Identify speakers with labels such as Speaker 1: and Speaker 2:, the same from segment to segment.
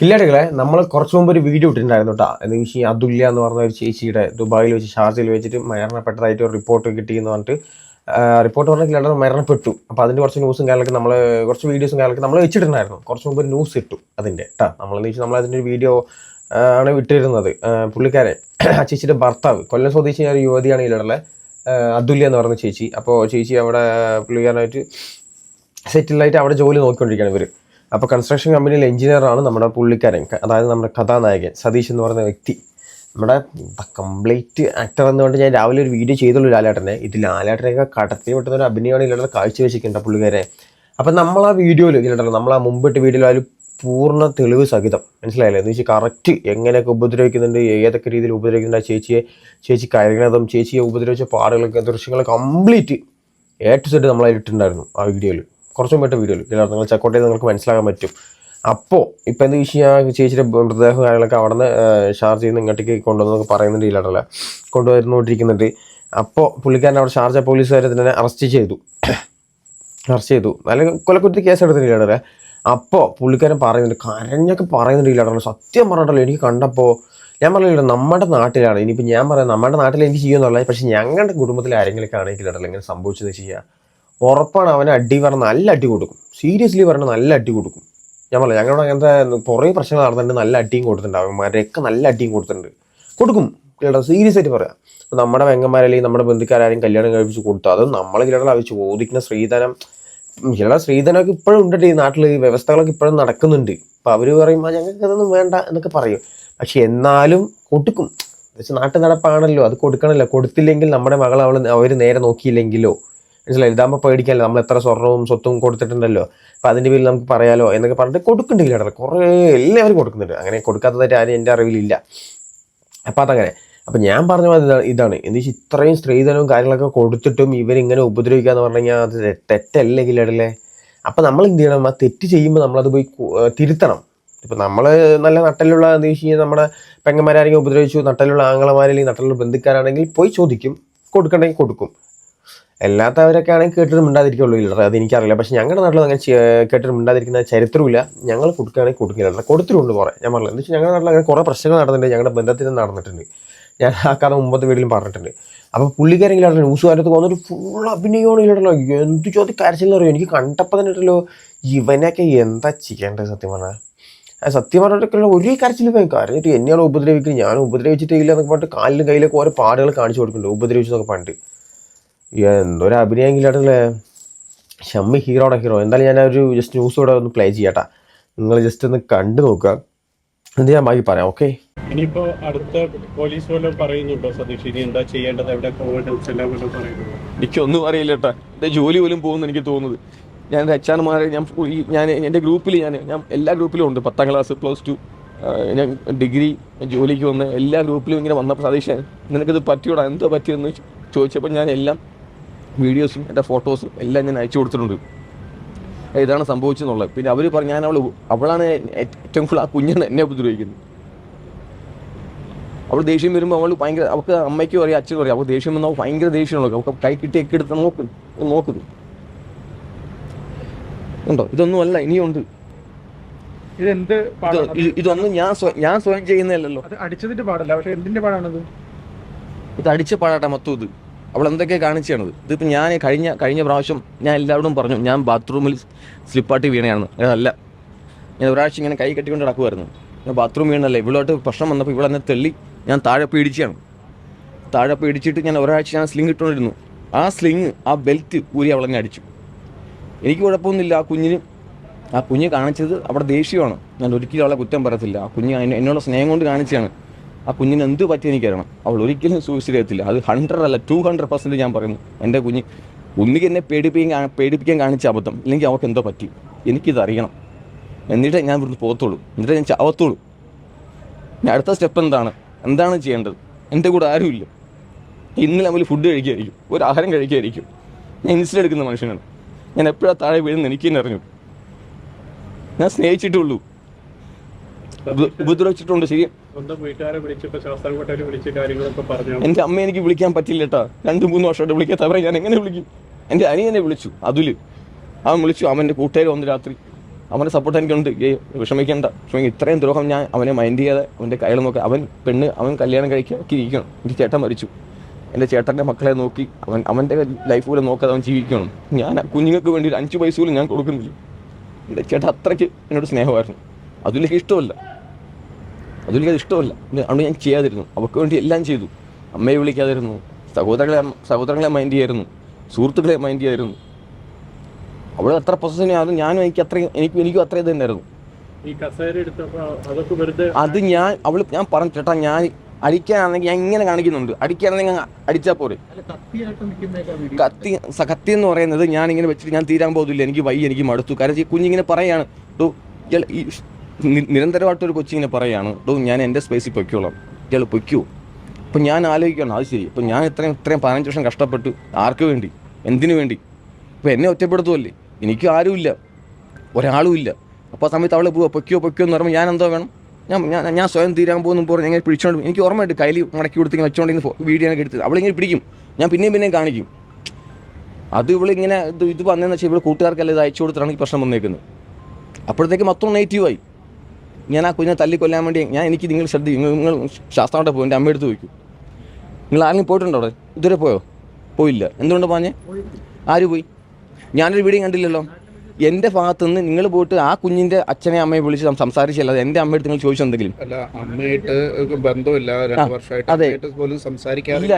Speaker 1: കില്ലാടികളെ നമ്മൾ കുറച്ച് മുമ്പ് ഒരു വീഡിയോ ഇട്ടിട്ടുണ്ടായിരുന്നു കേട്ടോ എന്ന് വെച്ചാൽ അതുല്യ എന്ന് പറഞ്ഞ ഒരു ചേച്ചിയുടെ ദുബായിൽ വെച്ച് ഷാർജയിൽ വെച്ചിട്ട് മരണപ്പെട്ടതായിട്ട് ഒരു റിപ്പോർട്ട് കിട്ടി എന്ന് പറഞ്ഞിട്ട് റിപ്പോർട്ട് പറഞ്ഞ കില്ലാടി മരണപ്പെട്ടു. അപ്പോൾ അതിന്റെ കുറച്ച് ന്യൂസും കാര്യങ്ങളൊക്കെ നമ്മൾ കുറച്ച് വീഡിയോസും കാര്യങ്ങളൊക്കെ നമ്മൾ വെച്ചിട്ടുണ്ടായിരുന്നു. കുറച്ച് മുമ്പ് ഒരു ന്യൂസ് ഇട്ടു അതിന്റെ കേട്ടോ നമ്മളെന്ന് വെച്ചാൽ നമ്മൾ അതിന്റെ ഒരു വീഡിയോ ആണ് വിട്ടിരുന്നത്. പുള്ളിക്കാരൻ ആ ചേച്ചിയുടെ ഭർത്താവ് കൊല്ലം സ്വദേശിയായ ഒരു യുവതിയാണ് ഇതിലുള്ള അതുല്യ എന്ന് പറഞ്ഞ ചേച്ചി. അപ്പോൾ ചേച്ചി അവിടെ പുള്ളിക്കാരനായിട്ട് സെറ്റിലായിട്ട് അവിടെ ജോലി നോക്കിക്കൊണ്ടിരിക്കുകയാണ് ഇവർ അപ്പോൾ കൺസ്ട്രക്ഷൻ കമ്പനിയിൽ എഞ്ചിനീയറാണ് നമ്മുടെ പുള്ളിക്കാരൻ. അതായത് നമ്മുടെ കഥാനായകൻ സതീഷ് എന്ന് പറയുന്ന വ്യക്തി. നമ്മുടെ കംപ്ലീറ്റ് ആക്ടർ എന്നുകൊണ്ട് ഞാൻ രാവിലെ ഒരു വീഡിയോ ചെയ്തുള്ളൂ ലാലേട്ടനെ. ഇത് ലാലേട്ടനെയൊക്കെ കടത്തി വിട്ടുന്ന ഒരു അഭിനയമാണ് ഇല്ലാതെ കാഴ്ച വെച്ചിട്ടുണ്ട് പുള്ളിക്കാരെ അപ്പം നമ്മൾ ആ വീഡിയോയിൽ ഇല്ലല്ലോ നമ്മൾ ആ മുമ്പിട്ട് വീഡിയോയിൽ അതിൽ പൂർണ തെളിവ് സഹിതം. മനസ്സിലായില്ലേ? എന്ന് വെച്ചാൽ കറക്റ്റ് എങ്ങനെയൊക്കെ ഉപദ്രവിക്കുന്നുണ്ട് ഏതൊക്കെ രീതിയിൽ ഉപദ്രവിക്കുന്നുണ്ട് ആ ചേച്ചിയെ ചേച്ചി കരകണതും ചേച്ചിയെ ഉപദ്രവിച്ച പാടുകളൊക്കെ ദൃശ്യങ്ങൾ കംപ്ലീറ്റ് ഏ ടു സെറ്റ് നമ്മൾ ഇട്ടിട്ടുണ്ടായിരുന്നു ആ വീഡിയോയിൽ കുറച്ചും മുമ്പായിട്ട് വീഡിയോയിൽ ഇതിനകത്ത് നിങ്ങൾ ചെക്കൗട്ട് ചെയ്ത് നിങ്ങൾക്ക് മനസ്സിലാക്കാൻ പറ്റും. അപ്പോൾ ഇപ്പം എന്ത് വിഷയം ചേച്ചിയുടെ മൃതദേഹം കാര്യങ്ങളൊക്കെ അവിടെ നിന്ന് ഷാർജ് ചെയ്യുന്ന ഇങ്ങോട്ടേക്ക് കൊണ്ടുവന്നൊക്കെ പറയുന്നുണ്ട് ഇല്ലാട്ടല്ല കൊണ്ടുവരുന്നോണ്ടിരിക്കുന്നുണ്ട് അപ്പോൾ പുള്ളിക്കാരൻ അവിടെ ഷാർജ പോലീസുകാരെ തന്നെ അറസ്റ്റ് ചെയ്തു. അറസ്റ്റ് ചെയ്തു. അല്ലെങ്കിൽ കൊലക്കുറ്റി കേസ് എടുത്തിട്ടില്ല അപ്പോൾ പുള്ളിക്കാരൻ പറയുന്നുണ്ട് കരഞ്ഞൊക്കെ പറയുന്നുണ്ട് ഇല്ലാട്ടല്ലോ സത്യം പറഞ്ഞിട്ടല്ലോ എനിക്ക് കണ്ടപ്പോൾ ഞാൻ പറഞ്ഞില്ല നമ്മുടെ നാട്ടിലാണ്. ഇനിയിപ്പോൾ ഞാൻ പറയാം നമ്മുടെ നാട്ടിൽ എനിക്ക് ചെയ്യുമെന്നുള്ളത്. പക്ഷേ ഞങ്ങളുടെ കുടുംബത്തിൽ ആരെങ്കിലൊക്കെ ആണെങ്കിൽ ഇടല്ലോ ഇങ്ങനെ സംഭവിച്ചത് ചെയ്യുക ഉറപ്പാണ് അവനെ അടി പറഞ്ഞ നല്ല അടി കൊടുക്കും. സീരിയസ്ലി പറഞ്ഞ നല്ല അടി കൊടുക്കും. ഞാൻ പറയാം ഞങ്ങളുടെ അങ്ങനത്തെ കുറേ പ്രശ്നങ്ങൾ നടന്നിട്ടുണ്ട് നല്ല അടിയും കൊടുത്തിട്ടുണ്ട്. അവന്മാരെയൊക്കെ നല്ല അടിയും കൊടുത്തിട്ടുണ്ട്. കൊടുക്കും. കേട്ടോ സീരിയസ് ആയിട്ട് പറയാം. അപ്പോൾ നമ്മുടെ വെങ്ങന്മാരല്ലേ നമ്മുടെ ബന്ധുക്കാരും കല്യാണം കഴിപ്പിച്ച് കൊടുത്തു അത് നമ്മളെ കിടകൾ അത് ചോദിക്കുന്ന സ്ത്രീധനം ചില സ്ത്രീധനമൊക്കെ ഇപ്പോഴും ഉണ്ട് ഈ നാട്ടിൽ വ്യവസ്ഥകളൊക്കെ ഇപ്പോഴും നടക്കുന്നുണ്ട്. അപ്പോൾ അവർ പറയുമ്പോൾ ഞങ്ങൾക്ക് അതൊന്നും വേണ്ട എന്നൊക്കെ പറയും. പക്ഷെ എന്നാലും കൊടുക്കും. പക്ഷെ നാട്ടു നടപ്പാണല്ലോ അത് കൊടുക്കണമല്ലോ കൊടുത്തില്ലെങ്കിൽ നമ്മുടെ മകൾ അവൾ അവർ നേരെ നോക്കിയില്ലെങ്കിലോ മനസ്സിലായി? ഇതാകുമ്പോൾ പേടിക്കാമല്ലോ നമ്മൾ എത്ര സ്വർണവും സ്വത്തും കൊടുത്തിട്ടുണ്ടല്ലോ? അപ്പം അതിന്റെ പേരിൽ നമുക്ക് പറയാലോ എന്നൊക്കെ പറഞ്ഞിട്ട് കൊടുക്കുന്നുണ്ട് കേട്ടോ കുറേ എല്ലാവരും കൊടുക്കുന്നുണ്ട്. അങ്ങനെ കൊടുക്കാത്തതായിട്ട് ആരും എന്റെ അറിവിലില്ല. അപ്പം അതങ്ങനെ. അപ്പം ഞാൻ പറഞ്ഞ ഇതാണ് ഇതാണ്. എന്ന് വെച്ചാൽ ഇത്രയും സ്ത്രീധനവും കാര്യങ്ങളൊക്കെ കൊടുത്തിട്ടും ഇവരിങ്ങനെ ഉപദ്രവിക്കുക എന്ന് പറഞ്ഞു കഴിഞ്ഞാൽ അത് തെറ്റല്ലെങ്കിൽ തെറ്റല്ലേ കില്ലടല്ലേ അപ്പം നമ്മൾ എന്ത് ചെയ്യണം? ആ തെറ്റ് ചെയ്യുമ്പോൾ നമ്മളത് പോയി തിരുത്തണം. ഇപ്പം നമ്മൾ നല്ല നട്ടലുള്ള എന്ന് വെച്ച് നമ്മുടെ പെങ്ങന്മാരാരെങ്കിലും ഉപദ്രവിച്ചു നട്ടലുള്ള ആങ്ങളമാരെങ്കിലും നട്ടലുള്ള ബന്ധുക്കാരാണെങ്കിൽ പോയി ചോദിക്കും. കൊടുക്കണമെങ്കിൽ കൊടുക്കും. അല്ലാത്തവരൊക്കെ ആണെങ്കിൽ കേട്ടിട്ട് മിണ്ടാതിരിക്കുള്ളൂ ഇല്ല അത് എനിക്കറിയില്ല പക്ഷെ ഞങ്ങളുടെ നാട്ടിൽ അങ്ങനെ കേട്ടിട്ട് മിണ്ടാതിരിക്കുന്ന ചരിത്രമില്ല ഞങ്ങൾ കൊടുക്കുകയാണെങ്കിൽ കൊടുക്കില്ല. കൊടുത്തിട്ടുണ്ട് കുറേ. ഞാൻ പറഞ്ഞില്ല? വെച്ചാൽ ഞങ്ങളുടെ നാട്ടിൽ അങ്ങനെ കുറേ പ്രശ്നങ്ങൾ നടന്നിട്ടുണ്ട്. ഞങ്ങളുടെ ബന്ധത്തിൽ നടന്നിട്ടുണ്ട്. ഞാൻ ആ കഥ മുമ്പത്തെ വീട്ടിലും പറഞ്ഞിട്ടുണ്ട്. അപ്പോൾ പുള്ളിക്കാരെങ്കിലും ന്യൂസ് കാലത്ത് വന്നിട്ട് ഫുൾ അഭിനയമാണ് ഇല്ലല്ലോ എന്ത് ചോദ്യം കരച്ചില്ലെന്ന് അറിയോ? എനിക്ക് കണ്ടപ്പോൾ തന്നെ ഇട്ടല്ലോ ഇവനൊക്കെ എന്താ ചെയ്യേണ്ടത് സത്യം പറഞ്ഞാൽ സത്യം പറഞ്ഞിട്ടൊക്കെയുള്ള ഒരു കരച്ചിൽ പോയി കരഞ്ഞിട്ട് എന്നെയാണ് ഉപദ്രവിക്കുന്നത് ഞാൻ ഉപദ്രവിച്ചിട്ടില്ല എന്നൊക്കെ പറഞ്ഞിട്ട് കാലിലും കയ്യിലൊക്കെ ഓരോ പാടുകൾ കാണിച്ചു കൊടുക്കുന്നുണ്ട്. ഉപദ്രവിച്ചെന്നൊക്കെ പറഞ്ഞിട്ട്. എന്തൊരു അഭിനയെങ്കിലാട്ടല്ലേ ഷമ്മി ഹീറോടെ ഹീറോ എന്തായാലും ഞാൻ ഒരു ജസ്റ്റ് ന്യൂസ് കൂടെ ഒന്ന് പ്ലേ ചെയ്യട്ടെ. നിങ്ങൾ ജസ്റ്റ് ഒന്ന് കണ്ടു നോക്കുക. എന്ത് ഞാൻ ബാക്കി പറയാം ഓക്കെ
Speaker 2: ഇനിയിപ്പോ അടുത്ത പോലീസ് വല്ലതും പറയുന്നുണ്ടോ സതീഷ്? ഇനി എന്താ ചെയ്യേണ്ടത്? എവിടെ
Speaker 3: എനിക്കൊന്നും അറിയില്ല കേട്ടാ എന്റെ ജോലി പോലും പോകുന്നു എനിക്ക് തോന്നുന്നത്. ഞാൻ രക്ഷാന്മാരെ ഞാൻ ഈ- ഞാൻ എന്റെ ഗ്രൂപ്പിൽ ഞാൻ ഞാൻ എല്ലാ ഗ്രൂപ്പിലും ഉണ്ട്. പത്താം ക്ലാസ് പ്ലസ് ടു ഞാൻ ഡിഗ്രി ജോലിക്ക് വന്ന് എല്ലാ ഗ്രൂപ്പിലും ഇങ്ങനെ വന്നപ്പോൾ സതീഷ് നിനക്കിത് പറ്റിയോടാ? എന്തോ പറ്റിയെന്ന് ചോദിച്ചപ്പോൾ ഞാൻ എല്ലാം വീഡിയോസും എന്റെ ഫോട്ടോസും എല്ലാം ഞാൻ അയച്ചു കൊടുത്തിട്ടുണ്ട്. ഇതാണ് സംഭവിച്ചെന്നുള്ളത്. പിന്നെ അവർ പറഞ്ഞു ഞാൻ അവൾ അവളാണ് ഏറ്റവും കൂടുതൽ ആ കുഞ്ഞാണ് എന്നെ ഉപദ്രവിക്കുന്നത്. അവൾ ദേഷ്യം വരുമ്പോൾ അവൾ ഭയങ്കര അവൾക്ക് അമ്മയ്ക്കും അറിയാം അച്ഛനും അറിയാം. അവൾ ദേഷ്യം വന്നാൽ ഭയങ്കര ദേഷ്യമുള്ളൂ അവൾക്ക് കൈ കിട്ടിയൊക്കെ എടുത്ത് നോക്കുന്നു നോക്കുന്നു. ഉണ്ടോ? ഇതൊന്നും അല്ല ഇനിയുണ്ട് ഇതൊന്നും ഞാൻ ഞാൻ സ്വയം ചെയ്യുന്നതല്ലല്ലോ.
Speaker 2: അത് അടിച്ചതിന്റെ പാടല്ല പക്ഷെ എന്തിന്റെ പാടാണത്?
Speaker 3: ഇത് അടിച്ച പാടാട്ടെ മൊത്തം ഇത്. അവൾ എന്തൊക്കെ കാണിച്ചാണത്? ഇതിപ്പോൾ ഞാൻ കഴിഞ്ഞ കഴിഞ്ഞ പ്രാവശ്യം ഞാൻ എല്ലാവരോടും പറഞ്ഞു ഞാൻ ബാത്റൂമിൽ സ്ലിപ്പാട്ടി വീണയാണ് അതല്ല ഞാൻ ഒരാഴ്ച ഇങ്ങനെ കൈ കെട്ടിക്കൊണ്ട് നടക്കുമായിരുന്നു ഞാൻ ബാത്റൂം വീണല്ല ഇവളോട്ട് പ്രശ്നം വന്നപ്പോൾ ഇവളെന്നെ തെള്ളി ഞാൻ താഴെ പേടിച്ചാണ്. താഴെ പേടിച്ചിട്ട് ഞാൻ ഒരാഴ്ച ഞാൻ സ്ലിങ് ഇട്ടുകൊണ്ടിരുന്നു. ആ സ്ലിങ് ആ ബെൽറ്റ് ഊരി അവളെന്നെ അടിച്ചു. എനിക്ക് കുഴപ്പമൊന്നുമില്ല ആ കുഞ്ഞിന് ആ കുഞ്ഞ് കാണിച്ചത് അവിടെ ദേഷ്യമാണ്. ഞാൻ ഒരിക്കലും അവളെ കുറ്റം പറയത്തില്ല. ആ കുഞ്ഞ് എന്നോട് സ്നേഹം കൊണ്ട് കാണിച്ചാണ് ആ കുഞ്ഞിന് എന്ത് പറ്റി എനിക്കറിയണം. അവൾ ഒരിക്കലും സൂയിസൈഡ് ചെയ്യത്തില്ല. അത് ഹൺഡ്രഡ് അല്ല ടു ഹൺഡ്രഡ് പെർസെന്റ് ഞാൻ പറയുന്നു. എന്റെ കുഞ്ഞ് ഒന്നുകിൽ എന്നെ പേടിപ്പിക്കാൻ പേടിപ്പിക്കാൻ കാണിച്ച അബദ്ധം. ഇല്ലെങ്കിൽ അവൾക്ക് എന്തോ പറ്റി. എനിക്കിതറിയണം എന്നിട്ട് ഞാൻ ഇവിടുന്ന് പോകത്തുള്ളൂ. എന്നിട്ടേ ഞാൻ ചാവത്തുള്ളൂ. ഞാൻ അടുത്ത സ്റ്റെപ്പ് എന്താണ്? എന്താണ് ചെയ്യേണ്ടത്? എന്റെ കൂടെ ആരുമില്ല ഇന്നലെ നമ്മൾ ഫുഡ് കഴിക്കുകയായിരിക്കും ഒരു ആഹാരം കഴിക്കുകയായിരിക്കും ഞാൻ ഇൻസുലിൻ എടുക്കുന്ന മനുഷ്യനാണ്. ഞാൻ എപ്പോഴാണ് താഴെ വീഴുന്ന എനിക്ക് തന്നെ അറിഞ്ഞു ഞാൻ സ്നേഹിച്ചിട്ടുള്ളൂ ഉപ- ഉപദ്രവിച്ചിട്ടുണ്ട് ശരി
Speaker 2: കാര്യങ്ങളൊക്കെ പറഞ്ഞു?
Speaker 3: എന്റെ അമ്മ എനിക്ക് വിളിക്കാൻ പറ്റില്ല കേട്ടോ രണ്ട് മൂന്ന് വർഷമായിട്ട് വിളിക്കാത്ത അവരെ ഞാൻ എങ്ങനെ വിളിക്കും? എന്റെ അനിയനെ വിളിച്ചു അതുൽ. അവൻ വിളിച്ചു അവന്റെ കൂട്ടുകാർ വന്ന് രാത്രി. അവന്റെ സപ്പോർട്ട് എനിക്കുണ്ട്. ഏ വിഷമിക്കേണ്ട. വിഷമിക്ക ഇത്രയും ദ്രോഹം ഞാൻ അവനെ മൈൻഡ് ചെയ്യാതെ അവന്റെ കയ്യിൽ നോക്കി അവൻ പെണ്ണ് അവൻ കല്യാണം ഇരിക്കണം. എന്റെ ചേട്ടൻ മരിച്ചു. എന്റെ ചേട്ടന്റെ മക്കളെ നോക്കി അവൻ അവന്റെ ലൈഫ് പോലും നോക്കാതെ അവൻ ജീവിക്കണം. ഞാൻ കുഞ്ഞുങ്ങൾക്ക് വേണ്ടി ഒരു അഞ്ച് പൈസ പോലും ഞാൻ കൊടുക്കുന്നില്ല. എന്റെ ചേട്ടൻ അത്രയ്ക്ക് എന്നോട് സ്നേഹമായിരുന്നു. അതിലേക്ക് ഇഷ്ടമല്ല. അത് ഇഷ്ടമല്ല പിന്നെ അതുകൊണ്ട് ഞാൻ ചെയ്യാതിരുന്നു. അവർക്ക് വേണ്ടി എല്ലാം ചെയ്തു. അമ്മയെ വിളിക്കാതിരുന്നു. സഹോദരങ്ങളെ സഹോദരങ്ങളെ മൈൻഡ് ചെയ്യായിരുന്നു. സുഹൃത്തുക്കളെ മൈൻഡ് ചെയ്യായിരുന്നു. അവൾ അത്ര പൊസിഷനെ ആയിരുന്നു ഞാനും എനിക്ക് അത്രയും എനിക്ക് എനിക്കും അത്രയും തന്നെയായിരുന്നു. അത് ഞാൻ അവൾ ഞാൻ പറഞ്ഞു ചേട്ടാ ഞാൻ അടിക്കാനാണെങ്കിൽ ഞാൻ ഇങ്ങനെ കാണിക്കുന്നുണ്ട്. അടിക്കാനാണെങ്കിൽ അടിച്ചാൽ പോരെ. കത്തി കത്തി എന്ന് പറയുന്നത് ഞാൻ ഇങ്ങനെ വെച്ചിട്ട് ഞാൻ തീരാൻ പോകുന്നില്ല എനിക്ക് വൈ എനിക്ക് മടുത്തു. കാരണം കുഞ്ഞിങ്ങനെ പറയാണ് ഇയാൾ നിരന്തരമായിട്ടൊരു കൊച്ചിങ്ങനെ പറയുകയാണ് ഡോ ഞാൻ എന്റെ സ്പേസിൽ പൊയ്ക്കോളാം. ഇയാൾ പൊയ്ക്കോ. അപ്പം ഞാൻ ആലോചിക്കണം അത് ശരി. ഇപ്പം ഞാൻ ഇത്രയും ഇത്രയും പതിനഞ്ച് വർഷം കഷ്ടപ്പെട്ടു ആർക്ക് വേണ്ടി? എന്തിനു വേണ്ടി? ഇപ്പം എന്നെ ഒറ്റപ്പെടുത്തുമല്ലേ എനിക്കും ആരുമില്ല. ഒരാളും ഇല്ല. അപ്പോൾ ആ സമയത്ത് അവൾ പോവുക പൊയ്ക്കോ പൊയ്ക്കോ എന്ന് പറയുമ്പോൾ ഞാൻ എന്തോ വേണം? ഞാൻ ഞാൻ ഞാൻ സ്വയം തീരാൻ പോകുന്നു പറഞ്ഞ് ഇങ്ങനെ പിടിച്ചോണ്ട് എനിക്ക് ഓർമ്മയുണ്ട് കയ്യിൽ മടക്കി കൊടുത്തിങ്ങനെ വെച്ചോണ്ടിങ്ങനെ വീഡിയോ ഒക്കെ എടുത്ത്. അവളിങ്ങനെ പിടിക്കും. ഞാൻ പിന്നെയും പിന്നെയും കാണിക്കും. അത് ഇവളിങ്ങനെ ഇത് ഇത് വന്നതെന്ന് വെച്ചാൽ ഇവിടെ കൂട്ടുകാർക്കല്ല ഇത് അയച്ചു കൊടുത്തിട്ടാണ് ഈ പ്രശ്നം വന്നേക്കുന്നത്. അപ്പോഴത്തേക്ക് മൊത്തം നെഗറ്റീവായി. ഞാൻ ആ കുഞ്ഞിനെ തല്ലിക്കൊല്ലാൻ വേണ്ടി ഞാൻ എനിക്ക് നിങ്ങൾ ശ്രദ്ധി നിങ്ങൾ ശാസ്ത്രമായിട്ട് പോകും എന്റെ അമ്മ എടുത്ത് വയ്ക്കും നിങ്ങൾ ആരെങ്കിലും പോയിട്ടുണ്ടോ അവിടെ? ഇതുവരെ പോയോ? പോയില്ല. എന്തുകൊണ്ട് പറഞ്ഞേ? ആര് പോയി? ഞാനൊരു വീഡിയോ കണ്ടില്ലല്ലോ. എന്റെ ഭാഗത്തു നിന്ന് നിങ്ങൾ പോയിട്ട് ആ കുഞ്ഞിന്റെ അച്ഛനെ അമ്മയെ വിളിച്ച് സംസാരിച്ചല്ലാതെ എന്റെ അമ്മയുടെ നിങ്ങൾ ചോദിച്ചു എന്തെങ്കിലും?
Speaker 4: അല്ല അമ്മയായിട്ട് ബന്ധമില്ല. രണ്ട് വർഷമായിട്ട്
Speaker 3: അതെ. ഇല്ല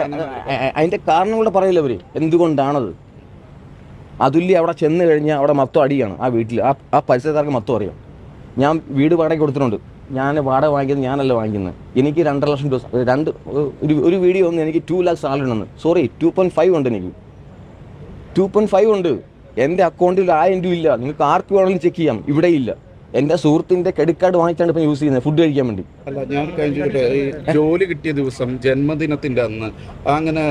Speaker 3: അതിന്റെ കാരണം കൂടെ പറയില്ല അവർ എന്തുകൊണ്ടാണത്? അതുല്യ അവിടെ ചെന്ന് കഴിഞ്ഞാൽ അവിടെ മൊത്തം അടിയാണ് ആ വീട്ടിൽ. ആ ആ പരിസരക്കാർക്ക് മൊത്തം അറിയാം. ഞാൻ വീട് വാടക കൊടുത്തിട്ടുണ്ട്. ഞാൻ വാടക വാങ്ങിക്കുന്നത് ഞാനല്ല വാങ്ങിക്കുന്നത്. എനിക്ക് രണ്ടര ലക്ഷം രൂപ രണ്ട് ഒരു ഒരു വീഡിയോ ഒന്ന് എനിക്ക് ടു ലാക്ക് സാലറി ഉണ്ടെന്ന്. സോറി ടു പോയിന്റ് ഫൈവ് ഉണ്ട് എനിക്ക്. ടു പോയിന്റ് ഫൈവ് ഉണ്ട്. എന്റെ അക്കൗണ്ടിൽ ആയിരം രൂപ ഇല്ല. നിങ്ങൾക്ക് ആർക്ക് വേണമെങ്കിലും ചെക്ക് ചെയ്യാം. ഇവിടെ ഇല്ല. എന്റെ സുഹൃത്തിന്റെ ക്രെഡിറ്റ് കാർഡ് വാങ്ങിച്ചാണ് ഇപ്പം യൂസ് ചെയ്യുന്നത്. ഫുഡ് കഴിക്കാൻ വേണ്ടി.
Speaker 4: അല്ല ഞാൻ കഴിഞ്ഞിട്ട് ഈ ജോലി കിട്ടിയ ദിവസം ജന്മദിനത്തിന്റെ അന്ന് അങ്ങനെ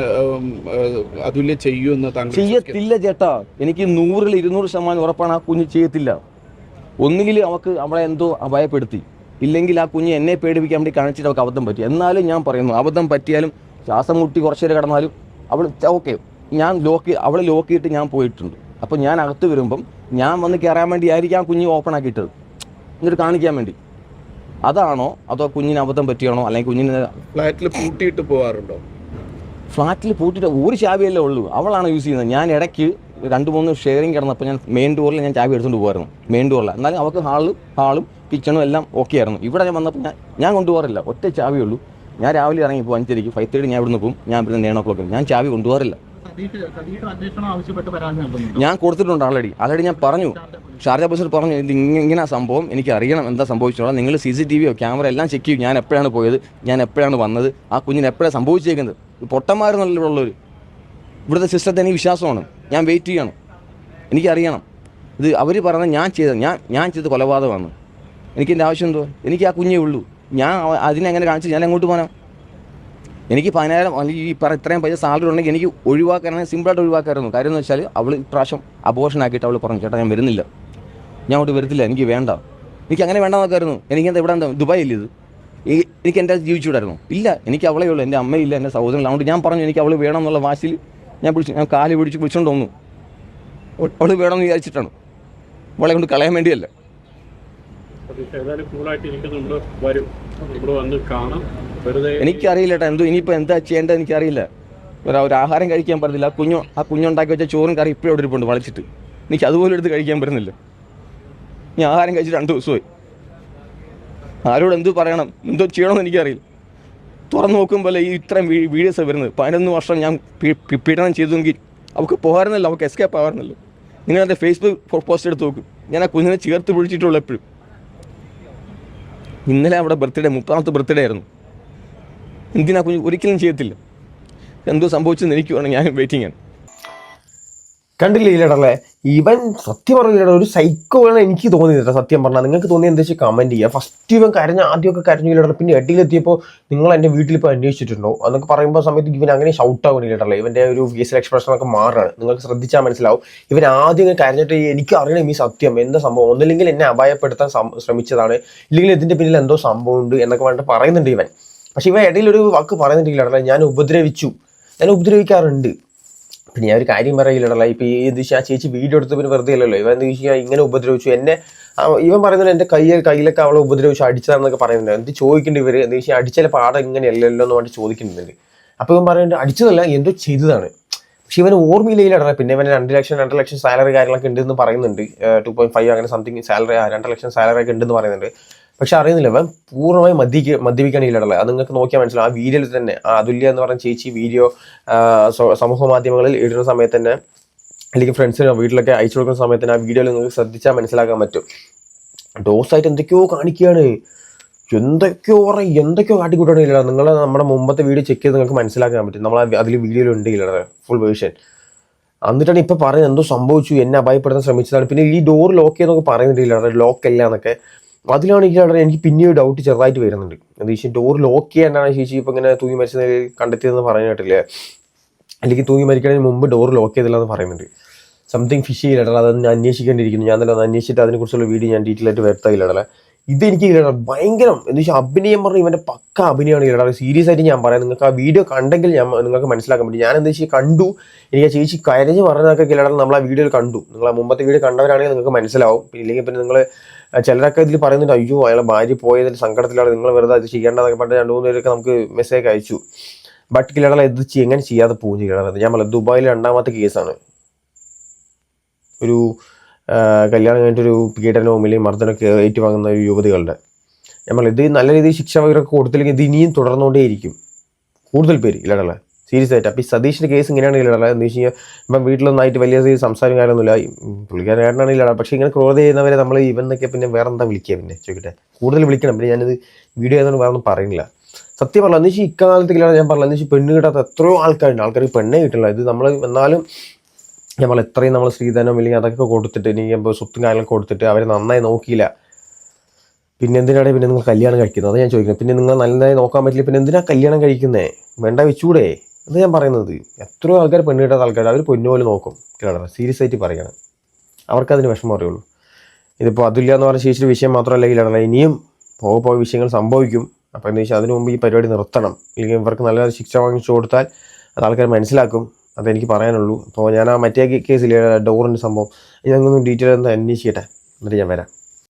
Speaker 4: അതുല്യ ചെയ്യുമെന്ന്
Speaker 3: ചെയ്യത്തില്ല ചേട്ടാ. എനിക്ക് നൂറിൽ ഇരുന്നൂറ് ശതമാനം ഉറപ്പാണ് ആ കുഞ്ഞ് ചെയ്യത്തില്ല. ഒന്നുകിൽ അവൾക്ക് അവളെ എന്തോ ഭയപ്പെടുത്തി ഇല്ലെങ്കിൽ ആ കുഞ്ഞ് എന്നെ പേടിപ്പിക്കാൻ വേണ്ടി കാണിച്ചിട്ട് അവൾക്ക് അബദ്ധം പറ്റി. എന്നാലും ഞാൻ പറയുന്നു അബദ്ധം പറ്റിയാലും ശ്വാസം മുട്ടി കുറച്ച് നേരം കിടന്നാലും അവൾ ഓക്കെ ഞാൻ ലോക്ക് അവളെ ലോക്ക് ചെയ്തിട്ട് ഞാൻ പോയിട്ടുണ്ട്. അപ്പോൾ ഞാൻ അകത്ത് വരുമ്പം ഞാൻ വന്ന് കയറാൻ വേണ്ടി ആയിരിക്കും ആ കുഞ്ഞ് ഓപ്പൺ ആക്കിയിട്ടത്. എന്നിട്ട് കാണിക്കാൻ വേണ്ടി. അതാണോ അതോ കുഞ്ഞിന് അബദ്ധം പറ്റിയാണോ? അല്ലെങ്കിൽ കുഞ്ഞിന്
Speaker 4: ഫ്ലാറ്റിൽ പൂട്ടിയിട്ട് പോകാറുണ്ടോ
Speaker 3: ഫ്ലാറ്റിൽ പൂട്ടിയിട്ട് ഒരു ചാവിയല്ലേ ഉള്ളൂ. അവളാണ് യൂസ് ചെയ്യുന്നത്? ഞാൻ ഇടയ്ക്ക് രണ്ട് മൂന്ന് ഷെയറിങ് കിടന്നപ്പോൾ ഞാൻ മെയിൻ ഡോറിൽ ഞാൻ ചാവി എടുത്തുകൊണ്ട് പോകുമായിരുന്നു മെയിൻ ഡോറിൽ എന്നാലും അവർക്ക് ഹാളും ഹാളും കിച്ചണും എല്ലാം ഓക്കെ ആയിരുന്നു. ഇവിടെ ഞാൻ വന്നപ്പോൾ ഞാൻ ഞാൻ കൊണ്ടുപോകാറില്ല. ഒറ്റ ചാവി ഉള്ളൂ. ഞാൻ രാവിലെ ഇറങ്ങി പോകും അഞ്ചരയ്ക്ക് ഫൈവ് തേർട്ടി ഞാൻ ഇവിടുന്ന് പോകും ഞാൻ ഇവിടുന്ന് നേണോ ക്ലോക്ക് ഞാൻ ചാവി കൊണ്ടുപോകാറില്ല. ഞാൻ കൊടുത്തിട്ടുണ്ട് ആൾറെഡി ആൾറെഡി ഞാൻ പറഞ്ഞു. ഷാർജ ബസ്സിൽ പറഞ്ഞു ഇത് ഇങ്ങനെ സംഭവം. എനിക്ക് അറിയണം എന്താ സംഭവിച്ചോളാം. നിങ്ങൾ സി സി ടി വിയോ ക്യാമറ എല്ലാം ചെക്ക് ചെയ്യും. ഞാൻ എപ്പോഴാണ് പോയത്? ഞാൻ എപ്പോഴാണ് വന്നത്? ആ കുഞ്ഞിന് എപ്പോഴാണ് സംഭവിച്ചേക്കുന്നത്? പൊട്ടന്മാരെന്നുള്ളവർ ഇവിടുത്തെ സിസ്റ്റത്തെ എനിക്ക് വിശ്വാസമാണ്. ഞാൻ വെയിറ്റ് ചെയ്യണം. എനിക്കറിയണം. ഇത് അവർ പറഞ്ഞ ഞാൻ ചെയ്ത ഞാൻ ഞാൻ ചെയ്ത കൊലപാതകമാണ്. എനിക്കെന്റെ ആവശ്യം എന്തോ? എനിക്ക് ആ കുഞ്ഞേ ഉള്ളൂ. ഞാൻ അതിനെങ്ങനെ കാണിച്ച് ഞാൻ എങ്ങോട്ട് പോകണം എനിക്ക് പതിനായിരം അല്ലെങ്കിൽ ഈ പറ ഇത്രയും പൈസ സാലറി ഉണ്ടെങ്കിൽ എനിക്ക് ഒഴിവാക്കാനാണ് സിമ്പിളായിട്ട് ഒഴിവാക്കായിരുന്നു. കാര്യം എന്ന് വെച്ചാൽ അവൾ ഇപ്രാവശ്യം അബോഷൻ ആക്കിയിട്ട് അവൾ പറഞ്ഞു ചേട്ടാ ഞാൻ വരുന്നില്ല. ഞാൻ അങ്ങോട്ട് വരത്തില്ല. എനിക്ക് വേണ്ട. എനിക്ക് അങ്ങനെ വേണ്ട നോക്കായിരുന്നു എനിക്ക് എന്താ ഇവിടെ എന്താ ദുബായ് ഇല്ല ഇത്? എനിക്ക് എന്റെ ജീവിച്ചുവിടായിരുന്നു ഇല്ല എനിക്ക് അവളേ ഉള്ളൂ. എന്റെ അമ്മയില്ല എന്റെ സഹോദരൻ അതുകൊണ്ട് ഞാൻ പറഞ്ഞു എനിക്ക് അവൾ വേണം എന്നുള്ള വാശിയിൽ ഞാൻ പിടിച്ചു ഞാൻ കാൽ പിടിച്ച് വിളിച്ചുകൊണ്ട് വന്നു. അവൾ വേണമെന്ന് വിചാരിച്ചിട്ടാണ്. അവളെ കൊണ്ട് കളയാൻ വേണ്ടിയല്ല. എനിക്കറിയില്ല കേട്ടോ എന്തോ ഇനിയിപ്പോൾ എന്താ ചെയ്യേണ്ടത് എനിക്കറിയില്ല. ഒരു ഒരു ആഹാരം കഴിക്കാൻ പറ്റുന്നില്ല ആ കുഞ്ഞു ആ കുഞ്ഞുണ്ടാക്കി വെച്ച ചോറും കറി ഇപ്പോഴും അവിടെ ഇരിപ്പുണ്ട് വളച്ചിട്ട്. എനിക്ക് അതുപോലെ എടുത്ത് കഴിക്കാൻ പറ്റുന്നില്ല. ഞാൻ ആഹാരം കഴിച്ചിട്ട് രണ്ട് ദിവസമായി. ആരോട് എന്ത് പറയണം? എന്തോ ചെയ്യണമെന്ന് എനിക്കറിയില്ല. തുറന്നു നോക്കുമ്പോൾ ഈ ഇത്രയും വീഡിയോസ് വരുന്നത്. പതിനൊന്ന് വർഷം ഞാൻ പീഡനം ചെയ്തെങ്കിൽ അവൾക്ക് പോകാറുന്നില്ല അവൾക്ക് എസ്കേപ്പ് ആവാറുന്നില്ല നിങ്ങളെ ഫേസ്ബുക്ക് പോസ്റ്റ് എടുത്ത് നോക്കും. ഞാൻ ആ കുഞ്ഞിനെ ചേർത്ത് പിടിച്ചിട്ടുള്ളൂ എപ്പോഴും. ഇന്നലെ അവിടെ ബർത്ത്ഡേ മുപ്പതാമത്തെ ബർത്ത്ഡേ ആയിരുന്നു. എന്തിനാ കുഞ്ഞ് ഒരിക്കലും ചെയ്യത്തില്ല? എന്തോ സംഭവിച്ചെന്ന് എനിക്ക് വേണം ഞാൻ വെയിറ്റിംഗ് ആണ്.
Speaker 1: കണ്ടില്ലേ ഇല്ലടല്ലേ ഇവൻ സത്യം പറഞ്ഞില്ല ഒരു സൈക്കോ ആണ് എനിക്ക് തോന്നിയത് സത്യം പറഞ്ഞാൽ നിങ്ങൾക്ക് തോന്നിയ എന്താ വെച്ചാൽ കമന്റ് ചെയ്യുക ഫസ്റ്റ് ഇവൻ കരഞ്ഞ ആദ്യമൊക്കെ കരഞ്ഞില്ലട പിന്നെ എട്ടിയിലെത്തിയപ്പോൾ നിങ്ങൾ എന്റെ വീട്ടിൽ ഇപ്പോൾ അന്വേഷിച്ചിട്ടുണ്ടോ? എന്നൊക്കെ പറയുമ്പോൾ സമയത്ത് ഇവൻ അങ്ങനെ ഷൗട്ട് ആവുന്നില്ലടല്ലേ ഇവന്റെ ഒരു ഫേസിൽ എക്സ്പ്രഷനൊക്കെ മാറുകയാണ് നിങ്ങൾക്ക് ശ്രദ്ധിച്ചാൽ മനസ്സിലാവും. ഇവൻ ആദ്യം കരഞ്ഞിട്ട് എനിക്ക് അറിയണം ഈ സത്യം. എന്താ സംഭവം? ഒന്നില്ലെങ്കിൽ എന്നെ അപായപ്പെടുത്താൻ ശ്രമിച്ചതാണ്. ഇല്ലെങ്കിൽ ഇതിന്റെ പിന്നിൽ എന്തോ സംഭവം ഉണ്ട് എന്നൊക്കെ പറഞ്ഞിട്ട് പറയുന്നുണ്ട് ഇവൻ. പക്ഷേ ഇവ ഇടയിൽ ഒരു വാക്ക് പറയുന്നുണ്ടെങ്കിൽ ഞാൻ ഉപദ്രവിച്ചു. ഞാൻ ഉപദ്രവിക്കാറുണ്ട്. പിന്നെ ഞാൻ ഒരു കാര്യം പറയില്ലടല്ല ഇപ്പൊ ഈ ദിശ ആ ചേച്ചി വീഡിയോ എടുത്ത് പിന്നെ വെറുതെ അല്ലല്ലോ. ഇവൻ എന്ത് ചോദിച്ചാൽ ഇങ്ങനെ ഉപദ്രവിച്ചു? എന്നെ ഇവൻ പറയുന്നത് എന്റെ കൈ കയ്യിലൊക്കെ അവളെ ഉപദ്രവിച്ചു അടിച്ചതാണെന്നൊക്കെ പറയുന്നുണ്ട്. എന്ത് ചോദിക്കേണ്ടി ഇവർ? എന്ത് ചോദിച്ചാൽ അടിച്ചാൽ പാടം ഇങ്ങനെയല്ലല്ലോ എന്ന് പറഞ്ഞിട്ട് ചോദിക്കുന്നുണ്ട് അപ്പൊ ഇവൻ പറയുന്നുണ്ട് അടിച്ചതല്ല എന്തോ ചെയ്തതാണ്. പക്ഷെ ഇവന് ഓർമ്മയില്ലടാ പിന്നെ ഇവന് രണ്ട് ലക്ഷം രണ്ട് ലക്ഷം സാലറി കാര്യങ്ങളൊക്കെ ഉണ്ടെന്ന് പറയുന്നുണ്ട്. ടു പോയിന്റ് ഫൈവ് അങ്ങനെ സംതിങ് സാലറി രണ്ട് ലക്ഷം സാലറി ഒക്കെ ഉണ്ടെന്ന് പറയുന്നുണ്ട്. പക്ഷെ അറിയുന്നില്ല ഇവൻ പൂർണമായി മദ്യക്ക് മദ്യപിക്കാനില്ലടല്ല അത് നിങ്ങൾക്ക് നോക്കിയാൽ മനസ്സിലാവും. ആ വീഡിയോയിൽ തന്നെ ആ അതുല്യ എന്ന് പറഞ്ഞ ചേച്ചി വീഡിയോ സമൂഹ മാധ്യമങ്ങളിൽ ഇടുന്ന സമയത്ത് തന്നെ അല്ലെങ്കിൽ ഫ്രണ്ട്സിനോ വീട്ടിലൊക്കെ അയച്ചു കൊടുക്കുന്ന സമയത്ത് തന്നെ ആ വീഡിയോയിൽ നിങ്ങൾക്ക് ശ്രദ്ധിച്ചാൽ മനസ്സിലാക്കാൻ പറ്റും. ഡോസായിട്ട് എന്തൊക്കെയോ കാണിക്കുകയാണ്. എന്തൊക്കെയോ പറയും എന്തൊക്കെയോ കാട്ടിക്കൂട്ടാണ് ഇല്ലടാ. നിങ്ങൾ നമ്മുടെ മുമ്പത്തെ വീഡിയോ ചെക്ക് ചെയ്ത് നിങ്ങൾക്ക് മനസ്സിലാക്കാൻ പറ്റും. നമ്മൾ അതിൽ വീഡിയോയിൽ ഉണ്ട് ഇല്ലടാ ഫുൾ വേർഷൻ എന്നിട്ടാണ് ഇപ്പം പറയുന്നത് എന്തോ സംഭവിച്ചു എന്നെ അപായപ്പെടുത്താൻ ശ്രമിച്ചതാണ്. പിന്നെ ഈ ഡോർ ലോക്ക് ചെയ്യുന്നൊക്കെ പറയുന്നുണ്ട് ലോക്ക് അല്ല എന്നൊക്കെ. അതിലാണ് ഇല്ലാതെ എനിക്ക് പിന്നെയും ഡൗട്ട് ചെറുതായിട്ട് വരുന്നുണ്ട്. അത് ഈ ഡോർ ലോക്ക് ചെയ്യാനാണ് ചേച്ചി ഇപ്പൊ ഇങ്ങനെ തൂങ്ങി മരിച്ചത് കണ്ടെത്തിയതെന്ന് പറയാനായിട്ടില്ലേ അല്ലെങ്കിൽ തൂങ്ങി മരിക്കണതിന് മുമ്പ് ഡോർ ലോക്ക് ചെയ്തില്ല എന്ന് പറയുന്നുണ്ട്. സംതിങ് ഫിഷ് ചെയ്തിടല അത് അന്വേഷിക്കേണ്ടിയിരിക്കുന്നു. ഞാൻ തന്നെ അത് അന്വേഷിച്ചിട്ട് അതിനെക്കുറിച്ചുള്ള വീഡിയോ ഞാൻ ഡീറ്റെയിൽ ആയിട്ട് വരുത്തായില്ലടല ഇതെനിക്ക് ഇല്ലടാ ഭയങ്കരം. എന്ന് വെച്ചാൽ അഭിനയം പറഞ്ഞാൽ ഇവന്റെ പക്ക അഭിനയമാണ് ഇല്ലടാ സീരിയസ് ആയിട്ട് ഞാൻ പറയാം. നിങ്ങൾക്ക് ആ വീഡിയോ കണ്ടെങ്കിൽ ഞാൻ നിങ്ങൾക്ക് മനസ്സിലാക്കാൻ പറ്റും. ഞാൻ എന്താ വെച്ചാൽ കണ്ടു. എനിക്ക് ആ ചേച്ചി കരഞ്ഞ് പറഞ്ഞതൊക്കെ ഇല്ലടാ നമ്മൾ ആ വീഡിയോയിൽ കണ്ടു. നിങ്ങൾ ആ മുമ്പത്തെ വീഡിയോ കണ്ടവരാണെങ്കിൽ നിങ്ങൾക്ക് മനസ്സിലാവും. ഇല്ലെങ്കിൽ പിന്നെ നിങ്ങൾ ചിലരൊക്കെ ഇതിൽ പറയുന്നുണ്ട് അയ്യോ അയാളെ ഭാര്യ പോയതിൽ സങ്കടത്തിലാണ് നിങ്ങൾ വെറുതെ അത് ചെയ്യേണ്ടതൊക്കെ പറഞ്ഞ രണ്ട് മൂന്ന് പേരൊക്കെ നമുക്ക് മെസ്സേജ് അയച്ചു. ബട്ട് കിലടല ഇത് എങ്ങനെ ചെയ്യാതെ പോകും കിലടല ഞാൻ പറയാം ദുബായിൽ രണ്ടാമത്തെ കേസാണ് ഒരു കല്യാണം കഴിഞ്ഞിട്ടൊരു പീഡനവും അല്ലെങ്കിൽ മർദ്ദനമൊക്കെ ഏറ്റുവാങ്ങുന്ന ഒരു യുവതികളുടെ. നമ്മൾ ഇത് നല്ല രീതിയിൽ ശിക്ഷ ഇവരൊക്കെ കൊടുത്തില്ലെങ്കിൽ ഇത് ഇനിയും തുടർന്നുകൊണ്ടേയിരിക്കും. കൂടുതൽ പേര് ഇല്ലടല്ല? സീരിയസ് ആയിട്ട്. അപ്പോൾ ഈ സതീഷിന്റെ കേസ് ഇങ്ങനെയാണ് ഇല്ലടല്ല? എന്ന് വെച്ച് കഴിഞ്ഞാൽ ഇപ്പം വീട്ടിലൊന്നായിട്ട് വലിയ സംസാരം കാര്യമൊന്നുമില്ല. പുള്ളിക്കാരനാണ് ഇല്ലട. പക്ഷേ ഇങ്ങനെ ക്രോധ ചെയ്യുന്നവരെ നമ്മൾ ഇവന്നൊക്കെ പിന്നെ വേറെ എന്താ വിളിക്കുക പിന്നെ? ചോദിക്കട്ടെ. കൂടുതൽ വിളിക്കണം. പിന്നെ ഞാനിത് വീഡിയോ ആയതുകൊണ്ട് വേറെ ഒന്നും പറയുന്നില്ല. സത്യം പറഞ്ഞാൽ എന്ന് വെച്ചാൽ ഇക്കാലത്തേക്കിലാണ് ഞാൻ പറഞ്ഞത് എന്ന് വെച്ചാൽ പെണ്ണ് കിട്ടാത്ത എത്രയോ ആൾക്കാരുണ്ട്. ആൾക്കാർക്ക് പെണ്ണേ കിട്ടില്ല ഇത് നമ്മൾ എന്നാലും നമ്മൾ എത്രയും നമ്മൾ സ്ത്രീധനം ഇല്ലെങ്കിൽ അതൊക്കെ കൊടുത്തിട്ട് ഇനി സ്വത്തും കാര്യങ്ങളൊക്കെ കൊടുത്തിട്ട് അവരെ നന്നായി നോക്കിയില്ല. പിന്നെ എന്തിനാണ് പിന്നെ നിങ്ങൾ കല്യാണം കഴിക്കുന്നത്? അത് ഞാൻ ചോദിക്കുന്നത് പിന്നെ നിങ്ങൾ നല്ലതായി നോക്കാൻ പറ്റില്ല. പിന്നെ എന്തിനാണ് കല്യാണം കഴിക്കുന്നത് വേണ്ട വെച്ചൂടെ? അത് ഞാൻ പറയുന്നത്. എത്രയോ ആൾക്കാർ പെണ്ണ് കിട്ടാത്ത ആൾക്കാർ അവർ പൊന്നുപോലെ നോക്കും. കേട്ടോ സീരിയസ് ആയിട്ട് പറയണം. അവർക്കതിന് വിഷമം അറിയുള്ളൂ. ഇതിപ്പോൾ അതില്ല എന്ന് പറഞ്ഞ ശേഷിച്ച വിഷയം മാത്രമല്ല ഇല്ലടല ഇനിയും പോകെ പോയ വിഷയങ്ങൾ സംഭവിക്കും. അപ്പോൾ എന്താ വെച്ചാൽ അതിനു മുമ്പ് ഈ പരിപാടി നിർത്തണം. ഇല്ലെങ്കിൽ ഇവർക്ക് നല്ല ശിക്ഷ വാങ്ങിച്ചു കൊടുത്താൽ അത് ആൾക്കാർ മനസ്സിലാക്കും. അതെനിക്ക് പറയാനുള്ളൂ. അപ്പോൾ ഞാൻ ആ മറ്റേ കേസിൽ ഡോറിന്റെ സംഭവം ഇതൊന്നും ഡീറ്റെയിൽ ഒന്ന് അന്വേഷിക്കട്ടെ. എന്നിട്ട് ഞാൻ വരാം.